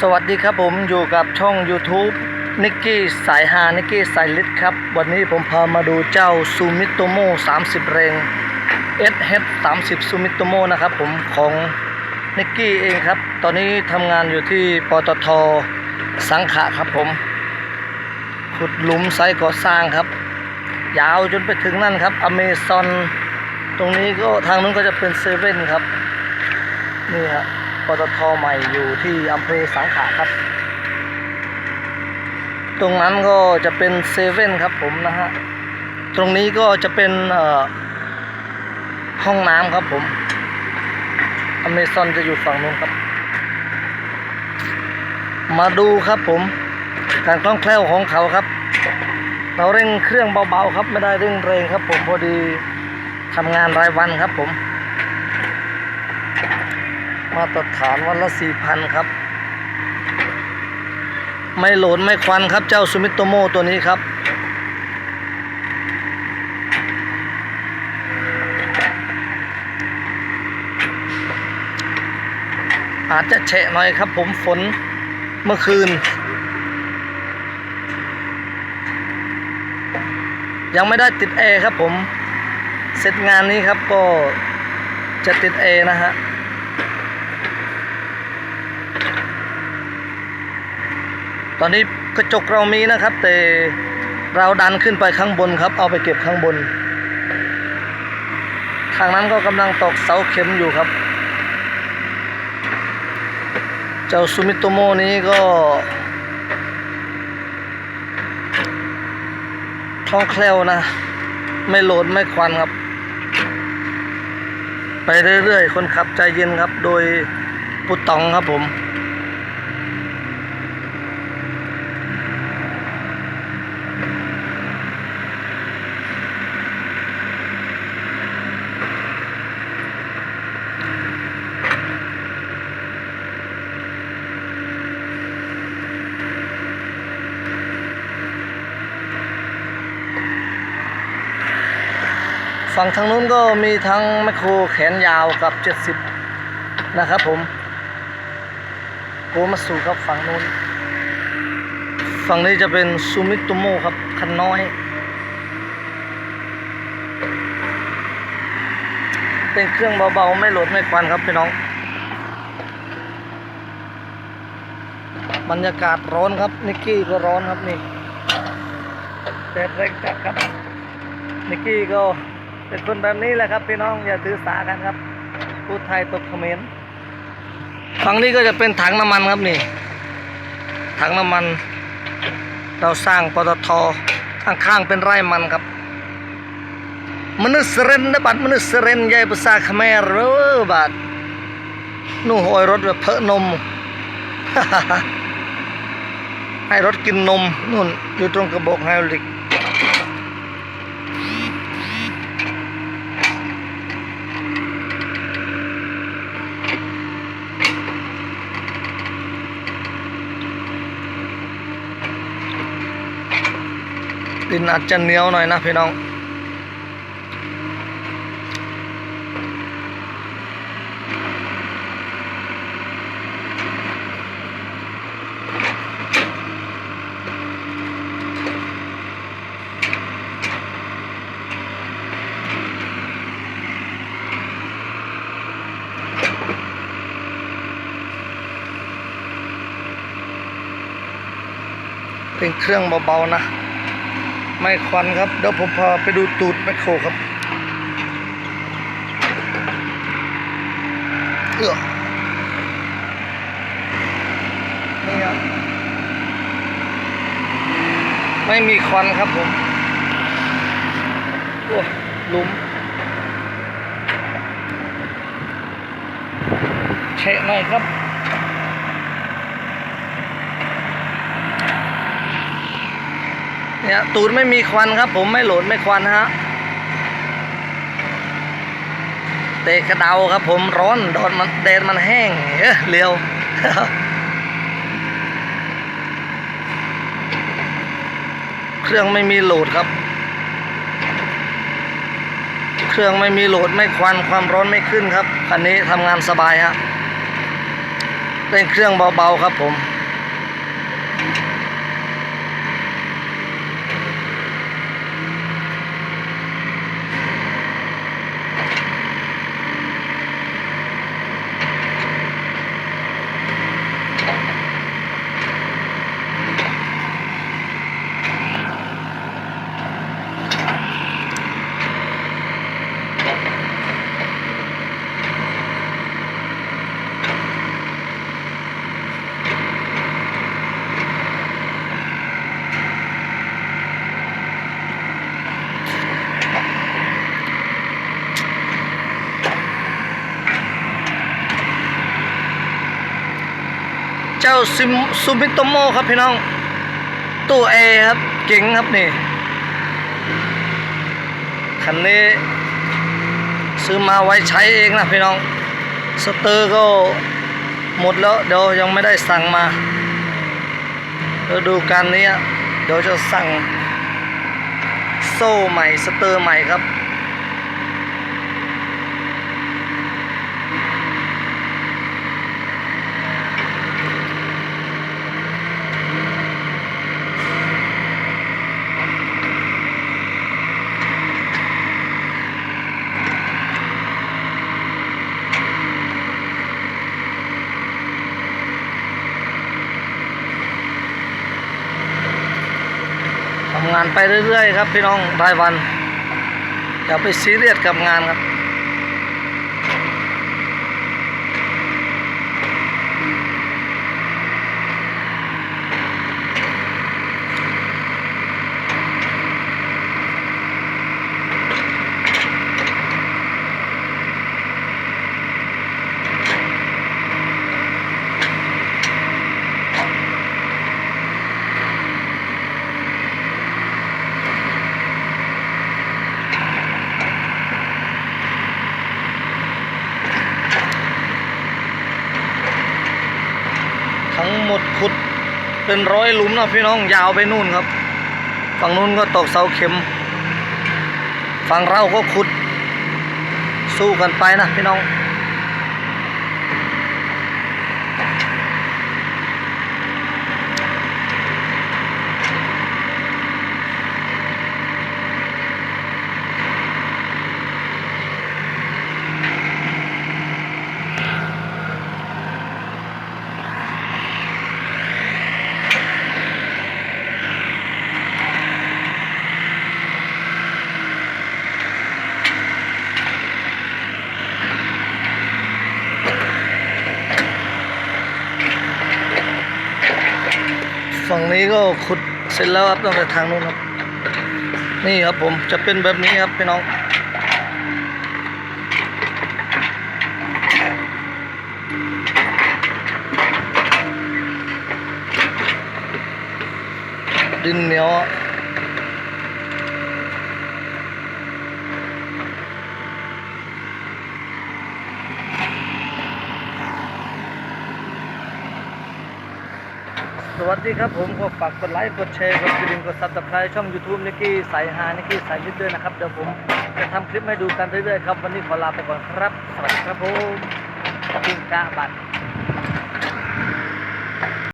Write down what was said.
สวัสดีครับผมอยู่กับช่อง YouTube นิกกี้สายฮานิกกี้สายลิดครับ วันนี้ผมพามาดูเจ้าซูมิโตโม30 เรง SH 30ซูมิโตโมนะครับผมของนิกกี้เองครับ ตอนนี้ทำงานอยู่ที่ปตทสังขะครับผม ขุดหลุมไซต์ก่อสร้างครับ ยาวจนไปถึงนั่นครับอเมซอนตรงนี้ก็ทางนู้นก็จะเป็นเซเว่นครับ นี่ครับ ปตทใหม่อยู่ที่อำเภอสังขะครับ ตรงนั้นก็จะเป็นเซเว่นครับผมนะฮะ ตรงนี้ก็จะเป็นเอ่อห้องน้ำครับผม อเมซอนจะอยู่ฝั่งนู้นครับ มาดูครับผม การคล่องแคล่วของเขาครับ เราเร่งเครื่องเบาๆครับ ไม่ได้เร่งแรงครับผมพอดีทำงานรายวันครับผม มาตรฐานวันละสี่พันครับ ไม่โหลดไม่ควันครับเจ้าซูมิโตโมตัวนี้ครับ อาจจะแฉะหน่อยครับผมฝนเมื่อคืน ยังไม่ได้ติดแอร์ครับผม เสร็จงานนี้ครับก็จะติดแอร์นะฮะ ตอนนี้กระจกเรามีนะครับ แต่เราดันขึ้นไปข้างบนครับ เอาไปเก็บข้างบน ทางนั้นก็กำลังตอกเสาเข็มอยู่ครับ เจ้าซูมิโตโมนี้ก็คล่องแคล่วนะ ไม่โหลดไม่ควันครับ ไปเรื่อยๆ คนขับใจเย็นครับ โดยปุตตองครับผม ฝั่งทางนู้นก็มีทั้งแมคโครแขนยาวกับ 70 นะครับผมโกมาสู่ครับฝั่งนู้น ฝั่งนี้จะเป็นซูมิโตโมครับ คันน้อย เป็นเครื่องเบาๆ ไม่โหลดไม่ควันครับพี่น้อง บรรยากาศร้อนครับ นิกกี้ก็ร้อนครับนี่แดดแรงจัดครับนิกกี้ก็ เป็นคนแบบนี้แหละครับ พี่น้องอย่าถือสากันครับพูดไทยตกเขมรฝั่งนี้ก็จะเป็นถังน้ำมันครับนี่ ถังน้ำมัน เราสร้างปตทข้างๆเป็นไร่มันครับมนุษย์เรนนะบัดมนุษย์เรนใหญ่ภาษาเขมรเออบัดนู่นหอยรถแบบเพอะนม ให้รถกินนมนู่นอยู่ตรงกระบอกไฮดรอลิก ดินอาจจะเหนียวหน่อยนะพี่น้อง เป็นเครื่องเบาๆนะ ไม่ควันครับ เดี๋ยวผมพาไปดูตูดแมคโครครับเอือนี่ครับ ไม่มีควันครับผมโอ้หลุมเชะหน่อยครับ เนี่ยตูดไม่มีควันครับ ผมไม่โหลดไม่ควันฮะเตะกระเดาครับ ผมร้อนโดนมันแดดมันแห้งเออเร็วเครื่องไม่มีโหลดครับ เครื่องไม่มีโหลดไม่ควันความร้อนไม่ขึ้นครับคันนี้ทำงานสบายฮะเร่งเครื่องเบาๆครับผม เจ้าซิมซูมิโตโมครับพี่น้องตู้แอครับเจ๋งครับนี่ คันนี้ ซื้อมาไว้ใช้เองนะพี่น้อง สเตอร์ก็หมดแล้วเดี๋ยวยังไม่ได้สั่งมาเดี๋ยวดูการนี้เดี๋ยวจะสั่งโซ่ใหม่สเตอร์ใหม่ครับำงานไปเรื่อยๆ ครับพี่น้องรายวันอย่าไปซีเรียสกับงานครับ ดขุดเป็นร้อยหลุมนะพี่น้องยาวไปนู่นครับ ฝั่งนู้นก็ตอกเสาเข็ม ฝั่งเราก็ขุดสู้กันไปนะพี่น้อง ฝั่งนี้ก็ขุดเสร็จแล้วครับตั้งแต่ทางนู้นครับ นี่ครับผมจะเป็นแบบนี้ครับพี่น้องดินเหนียว สวัสดีครับผมก็ฝากกดไลค์กดแชร์กดกระดิ่งกดซับสไครต์ช่อง YouTube นิกกี้สายฮานิกกี้สายลิดด้วยนะครับ เดี๋ยวผมจะทำคลิปให้ดูกันเรื่อยๆครับ วันนี้ขอลาไปก่อนครับ สวัสดีครับผมปิงกะบัตร